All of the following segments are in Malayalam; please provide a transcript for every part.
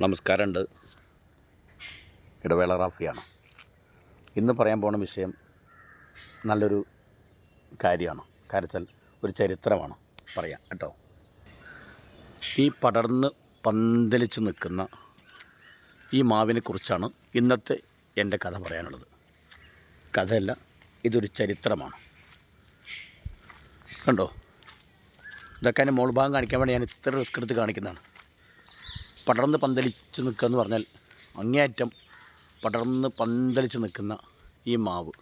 നമസ്കാരമുണ്ട്. ഇടവേള റാഫിയാണ്. ഇന്ന് പറയാൻ പോണ വിഷയം നല്ലൊരു കാര്യമാണ്. കാരച്ചാൽ ഒരു ചരിത്രമാണ് പറയാം കേട്ടോ. ഈ പടർന്ന് പന്തലിച്ച് നിൽക്കുന്ന ഈ മാവിനെക്കുറിച്ചാണ് ഇന്നത്തെ എന്റെ കഥ പറയാനുള്ളത്. കഥയല്ല ഇതൊരു ചരിത്രമാണ്. കണ്ടോ? ഇതൊക്കെ മോൾ ഭാഗം കാണിക്കാൻ വേണ്ടി ഞാൻ ഇത്ര റിസ്ക് എടുത്ത് കാണിക്കുന്നതാണ്. പടർന്ന് പന്തലിച്ച് നിൽക്കുക എന്ന് പറഞ്ഞാൽ അങ്ങേയറ്റം പടർന്ന് പന്തലിച്ച് നിൽക്കുന്ന ഈ മാവ്.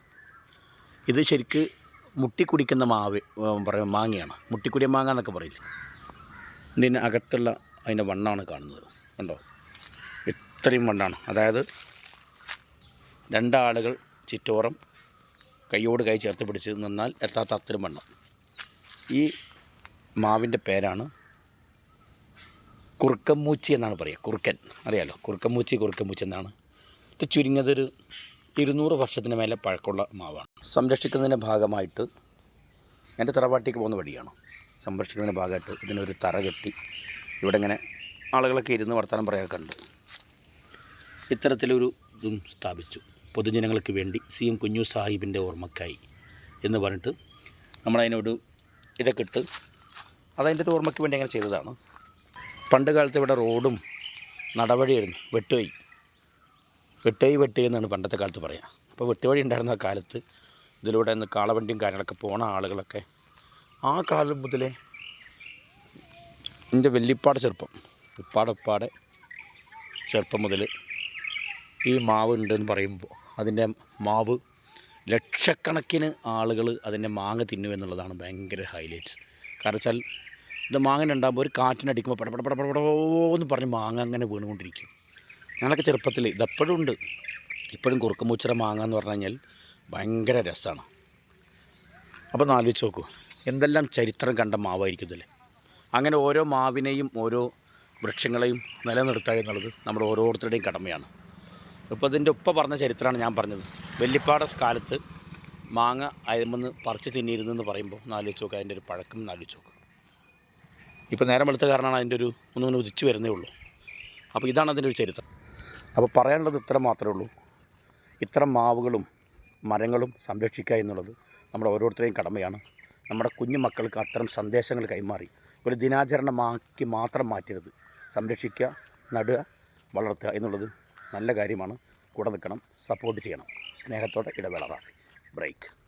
ഇത് ശരിക്ക് മുട്ടിക്കുടിക്കുന്ന മാവ് പറയും മാങ്ങയാണ്. മുട്ടിക്കുടിയ മാങ്ങ എന്നൊക്കെ പറയില്ലേ? ഇതിന് അകത്തുള്ള അതിന്റെ വണ്ണമാണ് കാണുന്നത്. കണ്ടോ? ഇത്രയും വണ്ണാണ്. അതായത് രണ്ടാളുകൾ ചുറ്റോറം കൈയോട് കൈ ചേർത്ത് പിടിച്ച് നിന്നാൽ എത്താത്ത അത്രയും വണ്ണം. ഈ മാവിന്റെ പേരാണ് കുറുക്കമ്മൂച്ചി എന്നാണ് പറയുക. കുറുക്കൻ. അറിയാലോ? കുറുക്കമ്മൂച്ചി കുറുക്കമ്മൂച്ചി എന്നാണ്. ഇത് ചുരുങ്ങിയതൊരു ഇരുന്നൂറ് വർഷത്തിന് മേലെ പഴക്കമുള്ള മാവാണ്. സംരക്ഷിക്കുന്നതിന്റെ ഭാഗമായിട്ട് എന്റെ തറവാട്ടിക്ക് പോകുന്ന വഴിയാണ്. സംരക്ഷിക്കുന്നതിന്റെ ഭാഗമായിട്ട് ഇതിനൊരു തറ കെട്ടി ഇവിടെ ഇങ്ങനെ ആളുകളൊക്കെ ഇരുന്ന് വർത്തമാനം പറയാനൊക്കെ ഉണ്ട് ഇത്തരത്തിലൊരു ഇതും സ്ഥാപിച്ചു. പൊതുജനങ്ങൾക്ക് വേണ്ടി സി എം കുഞ്ഞു സാഹിബിന്റെ ഓർമ്മക്കായി എന്ന് പറഞ്ഞിട്ട് നമ്മളതിനോട് ഇതൊക്കെ ഇട്ട് അതതിന്റെ ഒരു ഓർമ്മയ്ക്ക് വേണ്ടി അങ്ങനെ ചെയ്തതാണ്. പണ്ട് കാലത്ത് ഇവിടെ റോഡും നടവഴിയായിരുന്നു. വെട്ടുവഴി. വെട്ടുവഴി വെട്ടുകൈ എന്നാണ് പണ്ടത്തെ കാലത്ത് പറയുക അപ്പോൾ വെട്ടുവഴി ഉണ്ടായിരുന്ന കാലത്ത് ഇതിലൂടെ നിന്ന് കാളവണ്ടിയും കാര്യങ്ങളൊക്കെ പോണ ആളുകളൊക്കെ ആ കാലം മുതലേ എന്റെ വെല്ലിപ്പാട് ചെറുപ്പം ഉപ്പാടൊപ്പാടെ ഉപ്പാടെ ചെറുപ്പം മുതൽ ഈ മാവ് ഉണ്ടെന്ന് പറയുമ്പോൾ അതിന്റെ മാവ് ലക്ഷക്കണക്കിന് ആളുകൾ അതിന്റെ മാങ്ങ തിന്നു എന്നുള്ളതാണ് ഭയങ്കര ഹൈലൈറ്റ്സ് കാരണം വെച്ചാൽ ഇത് മാങ്ങ ഉണ്ടാകുമ്പോൾ ഒരു കാറ്റിനടിക്കുമ്പോൾ പടപട പടപടോ എന്ന് പറഞ്ഞ് മാങ്ങ അങ്ങനെ വീണുകൊണ്ടിരിക്കും. ഞങ്ങളൊക്കെ ചെറുപ്പത്തിൽ ഇതെപ്പോഴും ഉണ്ട്. ഇപ്പോഴും കുറുക്കമൂച്ചിറ മാങ്ങ എന്ന് പറഞ്ഞു കഴിഞ്ഞാൽ ഭയങ്കര രസമാണ് അപ്പോൾ ഒന്ന് ആലോചിച്ച് നോക്കൂ എന്തെല്ലാം ചരിത്രം കണ്ട മാവായിരിക്കും ഇതില്ലേ അങ്ങനെ ഓരോ മാവിനെയും ഓരോ വൃക്ഷങ്ങളെയും നിലനിർത്തുക എന്നുള്ളത് നമ്മുടെ ഓരോരുത്തരുടെയും കടമയാണ്. ഇപ്പോൾ ഇതിന്റെ ഉപ്പ പറഞ്ഞ ചരിത്രമാണ് ഞാൻ പറഞ്ഞത്. വെല്ലിപ്പാട കാലത്ത് മാങ്ങ അയമെന്ന് പറിച്ച് തിന്നിയിരുന്നു എന്ന് പറയുമ്പോൾ നാലോചിച്ച് നോക്കുക അതിന്റെ ഒരു പഴക്കം നാലോചിച്ച് നോക്കുക ഇപ്പോൾ നേരം വെളുത്ത കാരണമാണ് അതിന്റെ ഒരു ഒന്നിങ്ങനെ ഉദിച്ചു വരുന്നേ ഉള്ളൂ. അപ്പോൾ ഇതാണ് അതിന്റെ ഒരു ചരിത്രം. അപ്പോൾ പറയാനുള്ളത് ഇത്ര മാത്രമേ ഉള്ളൂ. ഇത്തരം മാവുകളും മരങ്ങളും സംരക്ഷിക്കുക എന്നുള്ളത് നമ്മുടെ ഓരോരുത്തരെയും കടമയാണ്. നമ്മുടെ കുഞ്ഞു മക്കൾക്ക് അത്തരം സന്ദേശങ്ങൾ കൈമാറി. ഒരു ദിനാചരണമാക്കി മാത്രം മാറ്റരുത്. സംരക്ഷിക്കുക നടുക വളർത്തുക എന്നുള്ളത് നല്ല കാര്യമാണ്. കൂടെ നിൽക്കണം സപ്പോർട്ട് ചെയ്യണം. സ്നേഹത്തോടെ ഇടവേള റാഫി. ബ്രേക്ക്.